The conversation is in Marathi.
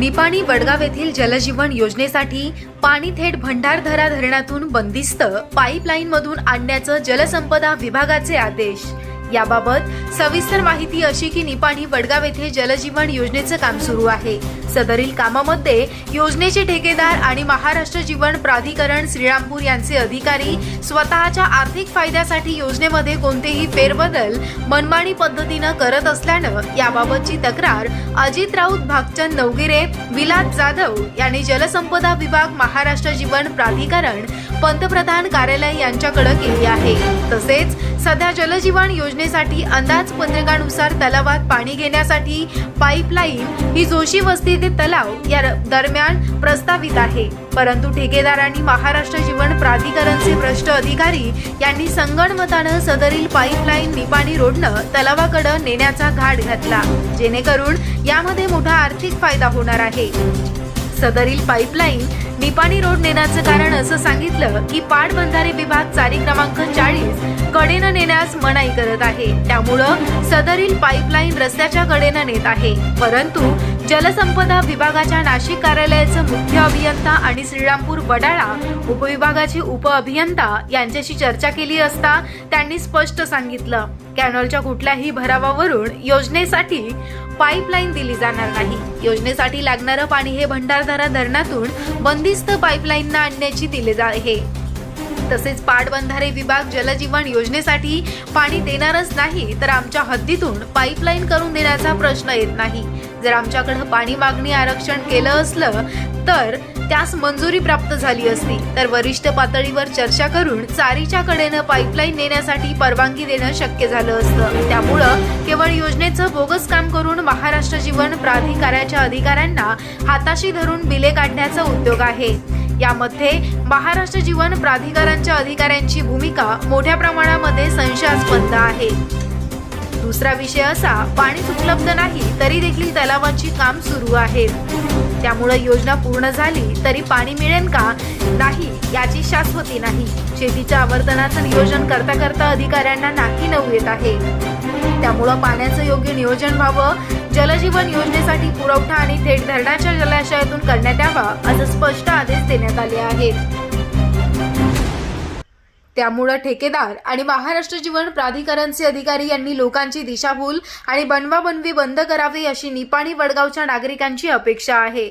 निपाणी वडगाव येथील जलजीवन योजनेसाठी पाणी थेट भंडारधरा धरणातून बंदिस्त पाईपलाईनमधून आणण्याचं जलसंपदा विभागाचे आदेश. याबाबत सविस्तर माहिती अशी की निपाणी वडगाव येथे जलजीवन योजनेचं काम सुरू आहे. सदरील कामामध्ये योजनेचे ठेकेदार आणि महाराष्ट्र जीवन प्राधिकरण श्रीरामपूर यांचे अधिकारी स्वतःच्या आर्थिक फायद्यासाठी योजनेमध्ये कोणतेही फेरबदल मनमानी पद्धतीनं करत असल्यानं याबाबतची तक्रार अजित राऊत भागचंद नवगिरे विलास जाधव यांनी जलसंपदा विभाग महाराष्ट्र जीवन प्राधिकरण पंतप्रधान कार्यालय यांच्याकडे केली आहे. तसेच सध्या जलजीवन योजनेसाठी अंदाज पत्रकानुसार तलावात पाणी घेण्यासाठी पाईपलाईन ही जोशी वस्ती ते तलाव या र- दरम्यान प्रस्तावित आहे. परंतु ठेकेदारांनी महाराष्ट्र जीवन प्राधिकरणचे भ्रष्ट अधिकारी यांनी संगणमतानं सदरील पाईपलाईन निपाणी रोडनं तलावाकडे नेण्याचा घाट घातला. जेणेकरून यामध्ये मोठा आर्थिक फायदा होणार आहे. सदरील पाईपलाईन निपाणी रोड नेण्याचं कारण असं सांगितलं की पाटबंधारे विभाग चारी क्रमांक कडेनं नेण्यास मनाई करत आहे. त्यामुळं सदरील पाईपलाईन रस्त्याच्या कडेनं नेत आहे. परंतु जलसंपदा विभागाच्या नाशिक कार्यालयाचं मुख्य अभियंता आणि श्रीरामपूर वडाळा उपविभागाचे उपअभियंता यांच्याशी चर्चा केली असता त्यांनी स्पष्ट सांगितलं कॅनॉलच्या कुठल्याही भरावावरून योजनेसाठी पाईपलाईन दिली जाणार नाही. योजनेसाठी लागणारं पाणी हे भंडारधारा धरणातून बंदिस्त पाईपलाईनना आणण्याची दिले जा आहे तसेच पाटबंधारे विभाग जलजीवन योजनेसाठी पाणी देणारच नाही तर आमच्या हद्दीतून पाईपलाईन करून देण्याचा प्रश्न येत नाही. जर आमच्याकडे पाणी मागणी आरक्षण केलं असलं तर त्यास मंजुरी प्राप्त झाली असती. तर वरिष्ठ पातळीवर चर्चा करून चारीच्या कडेनं पाईपलाईन नेण्यासाठी परवानगी देणं शक्य झालं असतं. त्यामुळं केवळ योजनेचं बोगस काम करून महाराष्ट्र जीवन प्राधिकाराच्या अधिकाऱ्यांना हाताशी धरून बिले काढण्याचा उद्योग आहे. यामध्ये महाराष्ट्र जीवन प्राधिकरणच्या अधिकाऱ्यांची भूमिका मोठ्या प्रमाणामध्ये संशयास्पद आहे. दुसरा विषय असा पाणीच उपलब्ध नाही तरी देखील तलावाची काम सुरू आहेत त्यामुळे योजना पूर्ण झाली तरी पाणी मिळेल का? नाही याची शाश्वती नाही. शेतीच्या आवर्तनाचं नियोजन करता करता अधिकाऱ्यांना नाकी नऊ येत आहे. त्यामुळं पाण्याचं योग्य नियोजन व्हावं जलजीवन योजनेसाठी पुरवठा आणि थेट धरणाच्या जलाशयातून करण्यात यावा असं स्पष्ट आदेश देण्यात आले आहेत. त्यामुळं ठेकेदार आणि महाराष्ट्र जीवन प्राधिकरणचे अधिकारी यांनी लोकांची दिशाभूल आणि बनवाबनवी बंद करावी अशी निपाणी वडगावच्या नागरिकांची अपेक्षा आहे.